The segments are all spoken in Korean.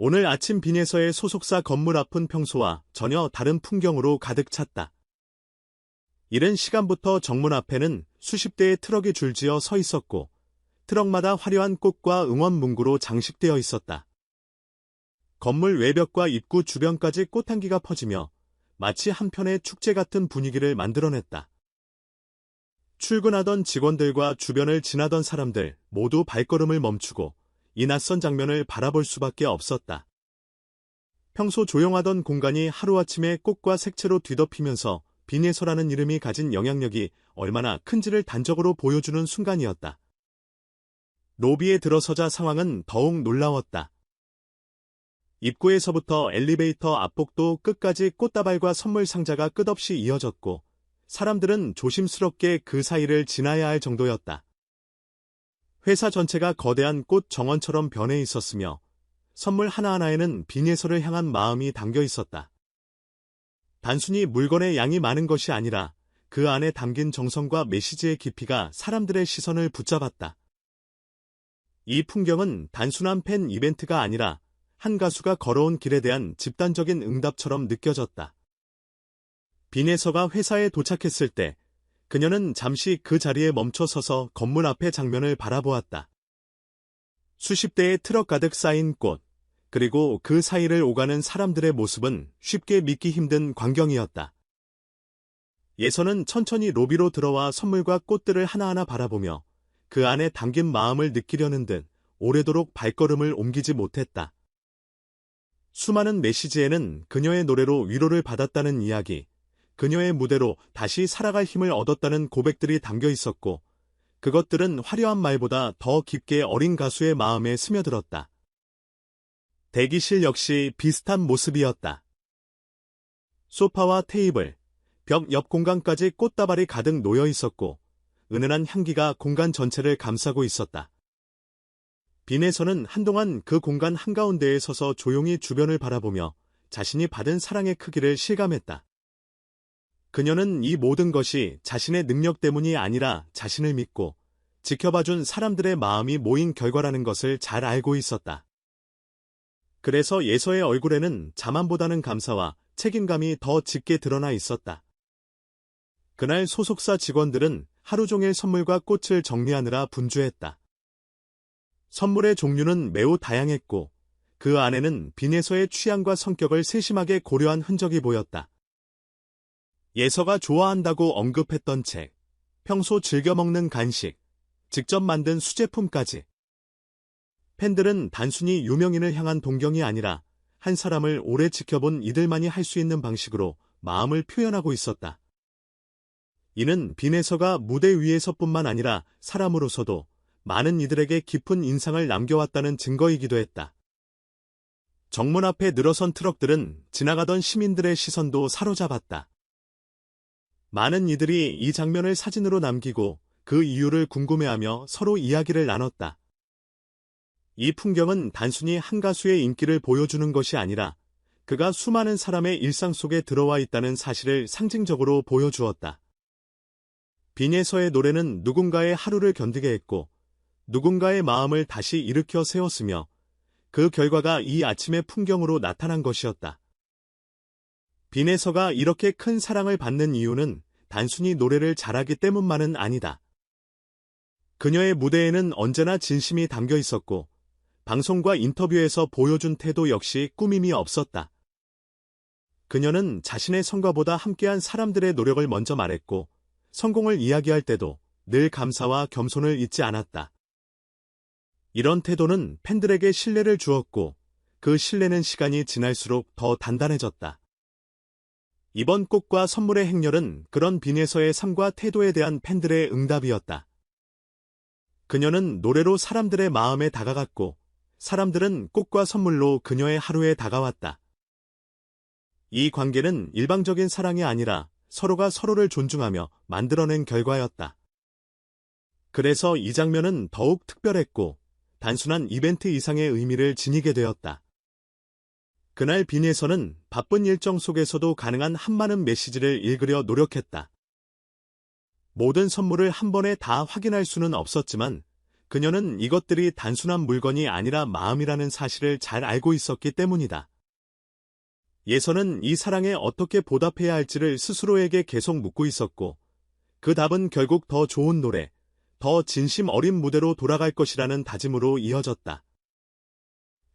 오늘 아침 빈에서의 소속사 건물 앞은 평소와 전혀 다른 풍경으로 가득 찼다. 이른 시간부터 정문 앞에는 수십 대의 트럭이 줄지어 서 있었고, 트럭마다 화려한 꽃과 응원 문구로 장식되어 있었다. 건물 외벽과 입구 주변까지 꽃향기가 퍼지며 마치 한편의 축제 같은 분위기를 만들어냈다. 출근하던 직원들과 주변을 지나던 사람들 모두 발걸음을 멈추고 이 낯선 장면을 바라볼 수밖에 없었다. 평소 조용하던 공간이 하루아침에 꽃과 색채로 뒤덮이면서 비네서라는 이름이 가진 영향력이 얼마나 큰지를 단적으로 보여주는 순간이었다. 로비에 들어서자 상황은 더욱 놀라웠다. 입구에서부터 엘리베이터 앞복도 끝까지 꽃다발과 선물 상자가 끝없이 이어졌고 사람들은 조심스럽게 그 사이를 지나야 할 정도였다. 회사 전체가 거대한 꽃 정원처럼 변해 있었으며 선물 하나하나에는 비네서를 향한 마음이 담겨 있었다. 단순히 물건의 양이 많은 것이 아니라 그 안에 담긴 정성과 메시지의 깊이가 사람들의 시선을 붙잡았다. 이 풍경은 단순한 팬 이벤트가 아니라 한 가수가 걸어온 길에 대한 집단적인 응답처럼 느껴졌다. 빈에서가 회사에 도착했을 때 그녀는 잠시 그 자리에 멈춰 서서 건물 앞의 장면을 바라보았다. 수십 대의 트럭 가득 쌓인 꽃, 그리고 그 사이를 오가는 사람들의 모습은 쉽게 믿기 힘든 광경이었다. 예선은 천천히 로비로 들어와 선물과 꽃들을 하나하나 바라보며 그 안에 담긴 마음을 느끼려는 듯 오래도록 발걸음을 옮기지 못했다. 수많은 메시지에는 그녀의 노래로 위로를 받았다는 이야기, 그녀의 무대로 다시 살아갈 힘을 얻었다는 고백들이 담겨 있었고, 그것들은 화려한 말보다 더 깊게 어린 가수의 마음에 스며들었다. 대기실 역시 비슷한 모습이었다. 소파와 테이블, 벽 옆 공간까지 꽃다발이 가득 놓여 있었고, 은은한 향기가 공간 전체를 감싸고 있었다. 빈에서는 한동안 그 공간 한가운데에 서서 조용히 주변을 바라보며 자신이 받은 사랑의 크기를 실감했다. 그녀는 이 모든 것이 자신의 능력 때문이 아니라 자신을 믿고 지켜봐준 사람들의 마음이 모인 결과라는 것을 잘 알고 있었다. 그래서 예서의 얼굴에는 자만보다는 감사와 책임감이 더 짙게 드러나 있었다. 그날 소속사 직원들은 하루 종일 선물과 꽃을 정리하느라 분주했다. 선물의 종류는 매우 다양했고 그 안에는 빈에서의 취향과 성격을 세심하게 고려한 흔적이 보였다. 예서가 좋아한다고 언급했던 책, 평소 즐겨 먹는 간식, 직접 만든 수제품까지. 팬들은 단순히 유명인을 향한 동경이 아니라 한 사람을 오래 지켜본 이들만이 할 수 있는 방식으로 마음을 표현하고 있었다. 이는 빈에서가 무대 위에서뿐만 아니라 사람으로서도 많은 이들에게 깊은 인상을 남겨왔다는 증거이기도 했다. 정문 앞에 늘어선 트럭들은 지나가던 시민들의 시선도 사로잡았다. 많은 이들이 이 장면을 사진으로 남기고 그 이유를 궁금해하며 서로 이야기를 나눴다. 이 풍경은 단순히 한 가수의 인기를 보여주는 것이 아니라 그가 수많은 사람의 일상 속에 들어와 있다는 사실을 상징적으로 보여주었다. 빈에서의 노래는 누군가의 하루를 견디게 했고 누군가의 마음을 다시 일으켜 세웠으며 그 결과가 이 아침의 풍경으로 나타난 것이었다. 빈에서가 이렇게 큰 사랑을 받는 이유는 단순히 노래를 잘하기 때문만은 아니다. 그녀의 무대에는 언제나 진심이 담겨 있었고 방송과 인터뷰에서 보여준 태도 역시 꾸밈이 없었다. 그녀는 자신의 성과보다 함께한 사람들의 노력을 먼저 말했고 성공을 이야기할 때도 늘 감사와 겸손을 잊지 않았다. 이런 태도는 팬들에게 신뢰를 주었고 그 신뢰는 시간이 지날수록 더 단단해졌다. 이번 꽃과 선물의 행렬은 그런 빈에서의 삶과 태도에 대한 팬들의 응답이었다. 그녀는 노래로 사람들의 마음에 다가갔고 사람들은 꽃과 선물로 그녀의 하루에 다가왔다. 이 관계는 일방적인 사랑이 아니라 서로가 서로를 존중하며 만들어낸 결과였다. 그래서 이 장면은 더욱 특별했고 단순한 이벤트 이상의 의미를 지니게 되었다. 그날 빈에서는 바쁜 일정 속에서도 가능한 한많은 메시지를 읽으려 노력했다. 모든 선물을 한 번에 다 확인할 수는 없었지만 그녀는 이것들이 단순한 물건이 아니라 마음이라는 사실을 잘 알고 있었기 때문이다. 예선은 이 사랑에 어떻게 보답해야 할지를 스스로에게 계속 묻고 있었고, 그 답은 결국 더 좋은 노래, 더 진심 어린 무대로 돌아갈 것이라는 다짐으로 이어졌다.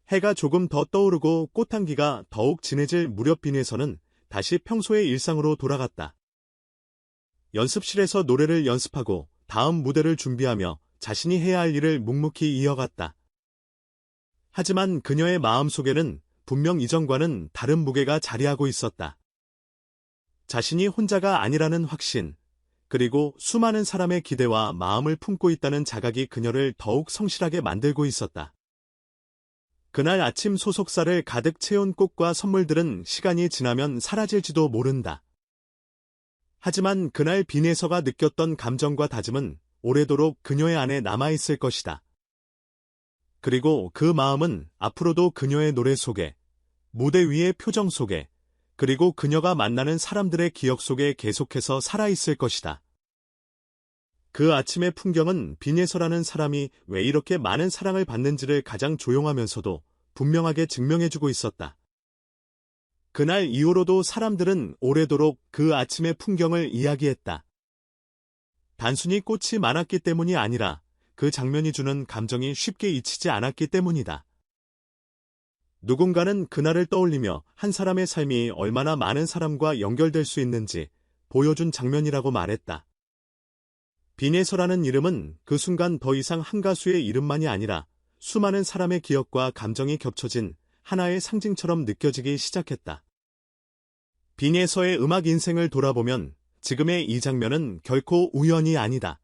해가 조금 더 떠오르고 꽃향기가 더욱 진해질 무렵 빈에서는 다시 평소의 일상으로 돌아갔다. 연습실에서 노래를 연습하고 다음 무대를 준비하며 자신이 해야 할 일을 묵묵히 이어갔다. 하지만 그녀의 마음속에는 분명 이전과는 다른 무게가 자리하고 있었다. 자신이 혼자가 아니라는 확신, 그리고 수많은 사람의 기대와 마음을 품고 있다는 자각이 그녀를 더욱 성실하게 만들고 있었다. 그날 아침 소속사를 가득 채운 꽃과 선물들은 시간이 지나면 사라질지도 모른다. 하지만 그날 빈에서가 느꼈던 감정과 다짐은 오래도록 그녀의 안에 남아있을 것이다. 그리고 그 마음은 앞으로도 그녀의 노래 속에, 무대 위의 표정 속에, 그리고 그녀가 만나는 사람들의 기억 속에 계속해서 살아있을 것이다. 그 아침의 풍경은 빈예서라는 사람이 왜 이렇게 많은 사랑을 받는지를 가장 조용하면서도 분명하게 증명해주고 있었다. 그날 이후로도 사람들은 오래도록 그 아침의 풍경을 이야기했다. 단순히 꽃이 많았기 때문이 아니라 그 장면이 주는 감정이 쉽게 잊히지 않았기 때문이다. 누군가는 그날을 떠올리며 한 사람의 삶이 얼마나 많은 사람과 연결될 수 있는지 보여준 장면이라고 말했다. 비네서라는 이름은 그 순간 더 이상 한 가수의 이름만이 아니라 수많은 사람의 기억과 감정이 겹쳐진 하나의 상징처럼 느껴지기 시작했다. 비네서의 음악 인생을 돌아보면 지금의 이 장면은 결코 우연이 아니다.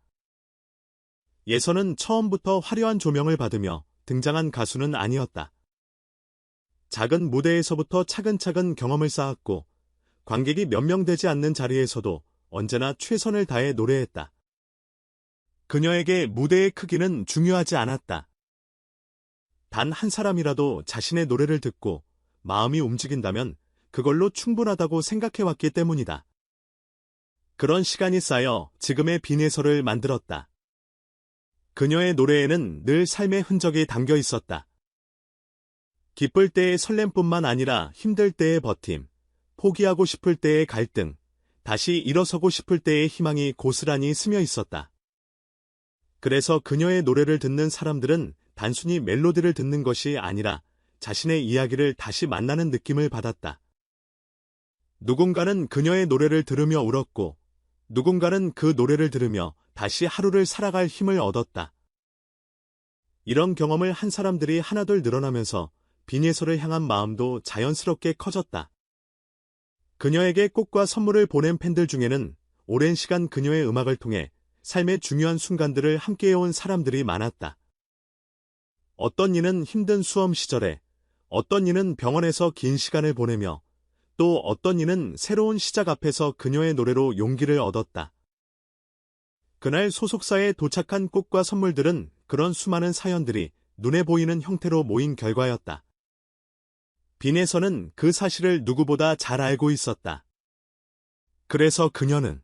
예선은 처음부터 화려한 조명을 받으며 등장한 가수는 아니었다. 작은 무대에서부터 차근차근 경험을 쌓았고 관객이 몇 명 되지 않는 자리에서도 언제나 최선을 다해 노래했다. 그녀에게 무대의 크기는 중요하지 않았다. 단 한 사람이라도 자신의 노래를 듣고 마음이 움직인다면 그걸로 충분하다고 생각해왔기 때문이다. 그런 시간이 쌓여 지금의 비내서를 만들었다. 그녀의 노래에는 늘 삶의 흔적이 담겨 있었다. 기쁠 때의 설렘뿐만 아니라 힘들 때의 버팀, 포기하고 싶을 때의 갈등, 다시 일어서고 싶을 때의 희망이 고스란히 스며 있었다. 그래서 그녀의 노래를 듣는 사람들은 단순히 멜로디를 듣는 것이 아니라 자신의 이야기를 다시 만나는 느낌을 받았다. 누군가는 그녀의 노래를 들으며 울었고, 누군가는 그 노래를 들으며 다시 하루를 살아갈 힘을 얻었다. 이런 경험을 한 사람들이 하나둘 늘어나면서 비니에서를 향한 마음도 자연스럽게 커졌다. 그녀에게 꽃과 선물을 보낸 팬들 중에는 오랜 시간 그녀의 음악을 통해 삶의 중요한 순간들을 함께해온 사람들이 많았다. 어떤 이는 힘든 수험 시절에, 어떤 이는 병원에서 긴 시간을 보내며, 또 어떤 이는 새로운 시작 앞에서 그녀의 노래로 용기를 얻었다. 그날 소속사에 도착한 꽃과 선물들은 그런 수많은 사연들이 눈에 보이는 형태로 모인 결과였다. 빈에서는 그 사실을 누구보다 잘 알고 있었다. 그래서 그녀는